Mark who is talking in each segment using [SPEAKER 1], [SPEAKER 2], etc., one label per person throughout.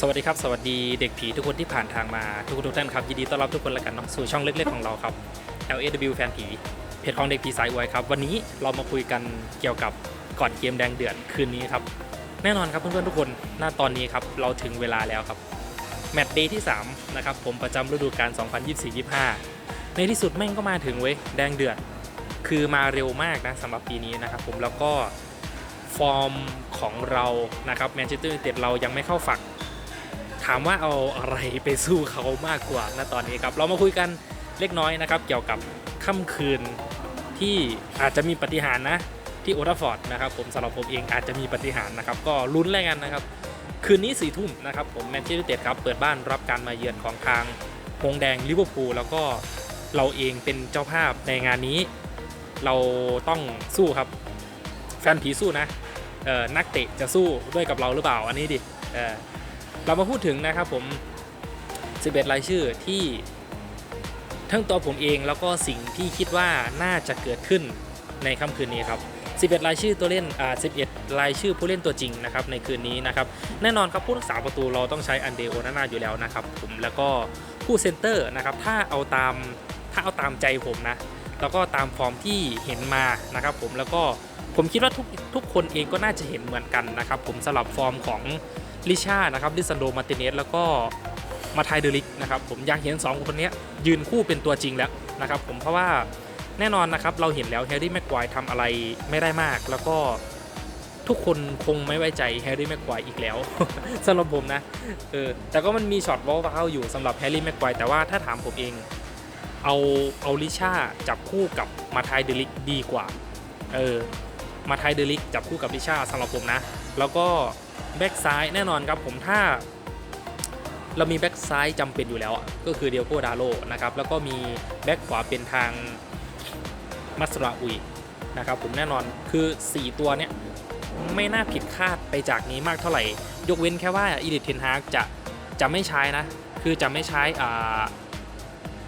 [SPEAKER 1] สวัสดีครับ สวัสดีเด็กผีทุกคนที่ผ่านทางมาทุกทุกท่านครับยินดีต้อนรับทุกคนล้วกันเนาะสู่ช่องเล็กๆของเราครับ LAW แฟนผีเพจของเด็กผีสายอวยครับ วันนี้เรามาคุยกันเกี่ยวกับก่อนเกมแดงเดือดคืนนี้ครับ แน่นอนครับเพื่อนๆทุกคนหน้าตอนนี้ครับเราถึงเวลาแล้วครับแมตช์เดย์ที่3นะครับผมประจำฤดูกาล2024-25 ในที่สุดแม่งก็มาถึงเว้ยแดงเดือดคือมาเร็วมากนะสำหรับปีนี้นะครับผมแล้วก็ฟอร์มของเรานะครับแมนเชสเตอร์ยูไนเต็ดเรายังไม่เข้าฝัก ถามว่าเอาอะไรไปสู้เขามากกว่าณตอนนี้ครับ เรามาคุยกันเล็กน้อยนะครับ เกี่ยวกับค่ำคืนที่อาจจะมีปฏิหารย์นะ ที่โอทัฟฟอร์ดนะครับ ผมสำหรับผมเองอาจจะมีปฏิหารย์นะครับ ก็ลุ้นแล้วกันนะครับ คืนนี้สี่ทุ่มนะครับ ผมแมนเชสเตอร์ยูไนเต็ดครับ เปิดบ้านรับการมาเยือนของทางหงแดงลิเวอร์พูลแล้วก็เราเองเป็นเจ้าภาพในงานนี้ เราต้องสู้ครับ แฟนผีสู้นะนักเตะจะสู้ด้วยกับเราหรือเปล่าอันนี้ดิ เรามาพูดถึงนะครับผม 11 รายชื่อที่ทั้งตัวผมเองแล้วก็สิ่งที่คิดว่าน่าจะเกิดขึ้นในค่ำคืนนี้ครับ 11 รายชื่อตัวเล่นอ่า11 รายชื่อผู้เล่นตัวจริงนะครับในคืนนี้นะครับ แน่นอนครับผู้รักษาประตูเราต้องใช้อันเดโอนาน่าอยู่แล้วนะครับผมแล้วก็ผู้เซนเตอร์นะครับถ้าเอาตามถ้าเอาตามใจผมนะ แล้วก็ตามฟอร์มที่เห็นมานะครับผมแล้วก็ผมคิดว่าทุกทุกคนเองก็น่าจะเห็นเหมือนกันนะครับผมสลับฟอร์มของ ลิชานะครับลิซันโดมาติเนสแล้วก็มาไทยเดลิกนะครับผมอยากเห็น2คนนี้ยืนคู่เป็นตัวจริงแล้วนะครับผมเพราะว่าแน่นอนนะครับเราเห็นแล้วแฮร์รี่แม็กควายทำอะไรไม่ได้มาก แล้วก็ทุกคนคงไม่ไว้ใจแฮร์รี่แม็กควายอีกแล้วสำหรับผมนะเออแต่ก็มันมีช็อตวอลว้าวอยู่สำหรับแฮร์รี่แม็กควายแต่ว่าถ้าถามผมเองเอาเอาลิชาจับคู่กับมาไทยเดลิกดีกว่าเออมาไทยเดลิกจับคู่กับลิชาสำหรับผมนะ แล้วก็ แบ็กซ้ายแน่นอนครับผมถ้า เรามีแบ็กซ้ายจำเป็นอยู่แล้ว ก็คือเดียโกดาโลนะครับแล้วก็มีแบ็กขวาเป็นทางมัสราอุยนะครับผมแน่นอนคือ 4 ตัวเนี้ยไม่น่าผิดคาดไปจากนี้มากเท่าไหร่ ยกเว้นแค่ว่าอีดิทเทนฮากจะจะไม่ใช้นะ คือจะไม่ใช้อ่า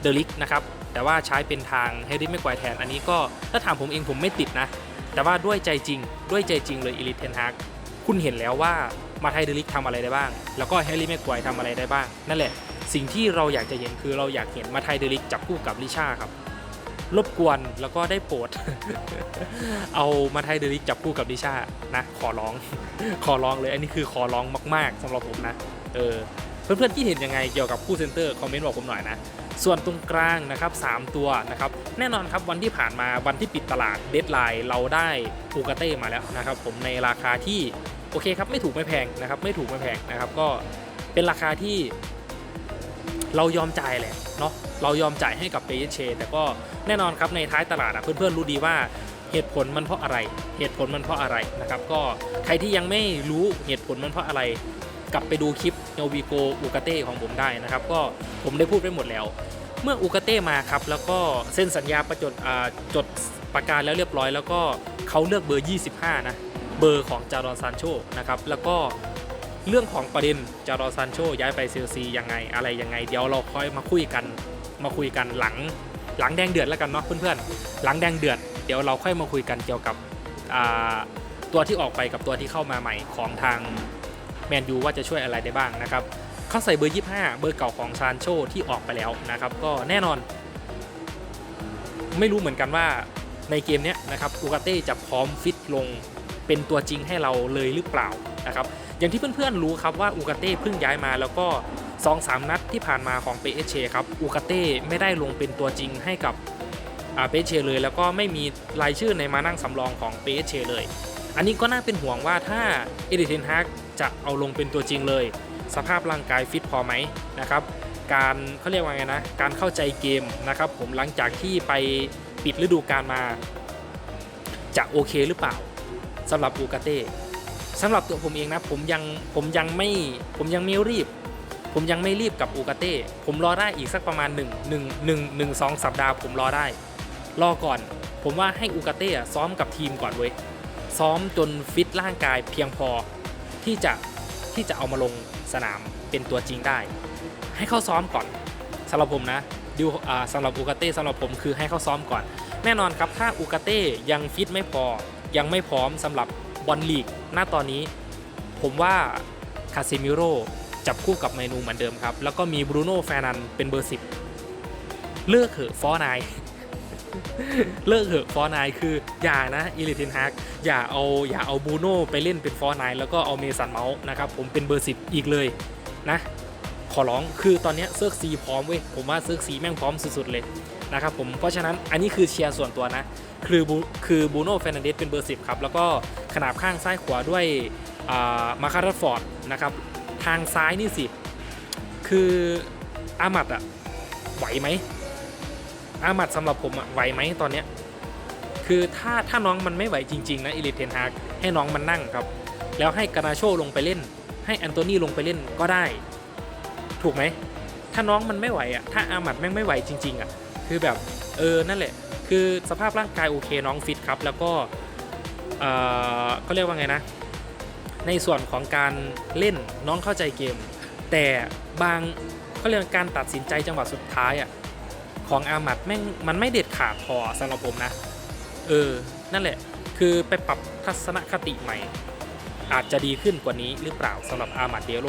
[SPEAKER 1] เดลิกนะครับแต่ว่าใช้เป็นทางเฮดรี่ไม่กวายแทน อันนี้ก็ถ้าถามผมเองผมไม่ติดนะ แต่ว่าด้วยใจจริงด้วยใจจริงเลยอีลิทเทนฮาก คุณเห็นแล้วว่ามาไทยเดลิกทำอะไรได้บ้าง แล้วก็แฮร์รี่แม็กควายทำอะไรได้บ้าง นั่นแหละ สิ่งที่เราอยากจะเห็นคือเราอยากเห็นมาไทยเดลิกจับคู่กับลิชาครับรบกวนแล้วก็ได้โปรด เอามาไทยเดลิกจับคู่กับลิชานะ ขอร้อง ขอร้องเลย อันนี้คือขอร้องมาก ๆสำหรับผมนะ เออ เพื่อนๆที่เห็นยังไงเกี่ยวกับคู่เซนเตอร์คอมเมนต์บอกผมหน่อยนะ ส่วนตรงกลางนะครับ3ตัวนะครับแน่นอนครับวันที่ผ่านมาวันที่ปิดตลาดเดดไลน์เราได้อูกาเต้มาแล้วนะครับผมในราคาที่โอเคครับไม่ถูกไม่แพงนะครับไม่ถูกไม่แพงนะครับก็เป็นราคาที่เรายอมจ่ายแหละเนาะเรายอมจ่ายให้กับเปเยเชแต่ก็แน่นอนครับในท้ายตลาดอะเพื่อนๆรู้ดีว่าเหตุผลมันเพราะอะไร เหตุผลมันเพราะอะไรนะครับ ก็ใครที่ยังไม่รู้เหตุผลมันเพราะอะไร กลับไปดูคลิปโนวิโกอูกาเต้ของผมได้นะครับ ก็ผมได้พูดไปหมดแล้ว เมื่ออูกาเต้มาครับ แล้วก็เซ็นสัญญาประจดจดประกาศแล้วเรียบร้อย แล้วก็เขาเลือกเบอร์ 25 นะ เบอร์ของจารอนซานโชนะครับ แล้วก็เรื่องของประเด็นจารอนซานโชย้ายไปเซลซียังไงอะไรยังไง เดี๋ยวเราค่อยมาคุยกันมาคุยกันหลังหลังแดงเดือดแล้วกันเนาะเพื่อนๆ หลังแดงเดือดเดี๋ยวเราค่อยมาคุยกันเกี่ยวกับตัวที่ออกไปกับตัวที่เข้ามาใหม่ของทาง แมนยูว่าจะช่วยอะไรได้บ้างนะครับเขาใส่เบอร์ 25 เบอร์เก่าของซานโชที่ออกไปแล้วนะครับก็แน่นอน ไม่รู้เหมือนกันว่าในเกมนี้นะครับอูกาเต้จะพร้อมฟิตลงเป็นตัวจริงให้เราเลยหรือเปล่านะครับอย่างที่เพื่อนๆรู้ครับว่าอูกาเต้เพิ่งย้ายมาแล้วก็2-3นัดที่ผ่านมาของเปเอเชครับอูกาเต้ไม่ได้ลงเป็นตัวจริงให้กับอ่าเปเชเลย แล้วก็ไม่มีรายชื่อในมานั่งสำรองของเปเชเลย อันนี้ก็น่าเป็นห่วงว่าถ้าเอเดนฮาก จะเอาลงเป็นตัวจริงเลย สภาพร่างกายฟิตพอไหมนะครับการเขาเรียกว่าไงนะการเข้าใจเกมนะครับผมหลังจากที่ไปปิดฤดูกาลมา จะโอเคหรือเปล่าสำหรับอูกาเต้สำหรับตัวผมเองนะผมยังผมยังไม่ผมยังไม่รีบ ผมยังไม่รีบกับอูกาเต้ผมรอได้อีกสักประมาณ 1 1 1 1 2 สัปดาห์ผมรอได้ รอก่อน ผมว่าให้อูกาเต้ซ้อมกับทีมก่อนเว้ยซ้อมจนฟิตร่างกายเพียงพอ ที่จะที่จะเอามาลงสนามเป็นตัวจริงได้ ให้เขาซ้อมก่อนสำหรับผมนะดิวสำหรับอูกาเต้สำหรับผมคือให้เขาซ้อมก่อน แน่นอนครับถ้าอูกาเต้ยังฟิตไม่พอยังไม่พร้อมสำหรับบอลลีกหน้าตอนนี้ ผมว่าคาซิมิโร่จับคู่กับเมนูเหมือนเดิมครับ แล้วก็มีบรูโน่แฟนันเป็นเบอร์ 10 เลิกเหอะฟอร์นาย เลิกเหอะฟอร์นายคืออย่านะอิลิทินฮากอย่าเอาอย่าเอาบูโน่ไปเล่นเป็นฟอร์นายแล้วก็เอาเมสันเมาส์นะครับผมเป็นเบอร์10อีกเลยนะ ขอร้องคือตอนนี้เซิร์กซีพร้อมเว้ยผมว่าเซิร์กซีแม่งพร้อมสุดๆเลยนะครับผมเพราะฉะนั้นอันนี้คือเชียร์ส่วนตัวนะ คือบูคือบูโน่เฟรนันเดสเป็นเบอร์10ครับ แล้วก็ขนาบข้างซ้ายขวาด้วยมาคาร์ฟอร์ดนะครับทางซ้ายนี่สิ คืออามัดอะไหวไหม อามัดสำหรับผมอะไหวไหมตอนเนี้ยคือถ้าถ้าน้องมันไม่ไหวจริงๆนะอิลิเทนฮากให้น้องมันนั่งครับ แล้วให้กานาโชลงไปเล่น ให้แอนโทนีลงไปเล่นก็ได้ ถูกไหมถ้าน้องมันไม่ไหวอะถ้าอามัดแม่งไม่ไหวจริงๆอะคือแบบเออนั่นแหละ คือสภาพร่างกายโอเคน้องฟิตครับ แล้วก็เออเขาเรียกว่าไงนะ ในส่วนของการเล่นน้องเข้าใจเกม แต่บางเขาเรียกว่าการตัดสินใจจังหวะสุดท้ายอะ ของอามัดแม่งมันไม่เด็ดขาดพอสำหรับผมนะ เออ นั่นแหละ คือไปปรับทัศนคติใหม่ อาจจะดีขึ้นกว่านี้หรือเปล่าสำหรับอามัดเดโร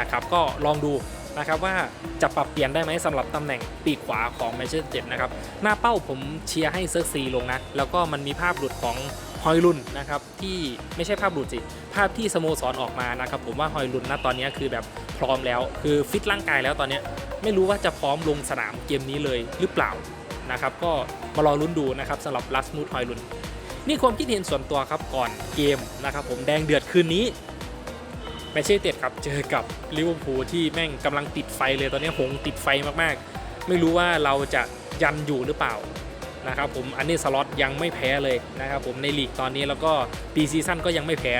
[SPEAKER 1] นะครับ ก็ลองดูนะครับว่าจะปรับเปลี่ยนได้ไหมสำหรับตำแหน่งปีกขวาของแมนเชสเตอร์เจ็ดนะครับ หน้าเป้าผมเชียร์ให้เซิร์กซีลงนะ แล้วก็มันมีภาพหลุดของฮอยลุนนะครับที่ไม่ใช่ภาพหลุดสิ ภาพที่สโมสรออกมานะครับผมว่าฮอยลุนนะตอนนี้คือแบบพร้อมแล้ว คือฟิตร่างกายแล้วตอนนี้ ไม่รู้ว่าจะพร้อมลงสนามเกมนี้เลยหรือเปล่านะครับ ก็มารอลุ้นดูนะครับสำหรับลัสมูดฮอยลุนนี่ความคิดเห็นส่วนตัวครับก่อนเกมนะครับ ผมแดงเดือดคืนนี้แมนเชสเตอร์ครับเจอกับลิเวอร์พูลที่แม่งกำลังติดไฟเลยตอนนี้หงติดไฟมากๆ ไม่รู้ว่าเราจะยันอยู่หรือเปล่านะครับผมอันนี้สล็อตยังไม่แพ้เลยนะครับผมในลีกตอนนี้แล้วก็ปีซีซั่นก็ยังไม่แพ้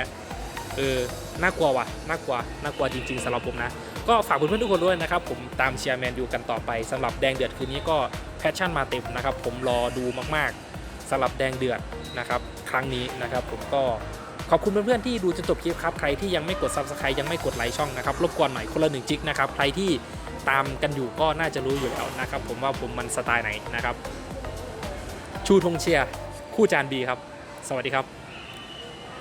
[SPEAKER 1] เออน่ากลัวว่ะน่ากลัวน่ากลัวจริงๆสำหรับผมนะ ก็ฝากเพื่อนๆทุกคนด้วยนะครับ ผมตามเชียร์แมนยูกันต่อไปสำหรับแดงเดือดคืนนี้ก็แพชชั่นมาเต็มนะครับ ผมรอดูมากๆสำหรับแดงเดือดนะครับ ครั้งนี้นะครับ ผมก็ขอบคุณเพื่อนๆที่ดูจนจบคลิปครับใครที่ยังไม่กด subscribe ยังไม่กดไลค์ช่องนะครับรบกวนหน่อยคนละหนึ่งจิกนะครับใครที่ตามกันอยู่ก็น่าจะรู้อยู่แล้วนะครับ ผมว่าผมมันสไตล์ไหนนะครับ ชูธงเชียร์คู่จานบีครับ สวัสดีครับ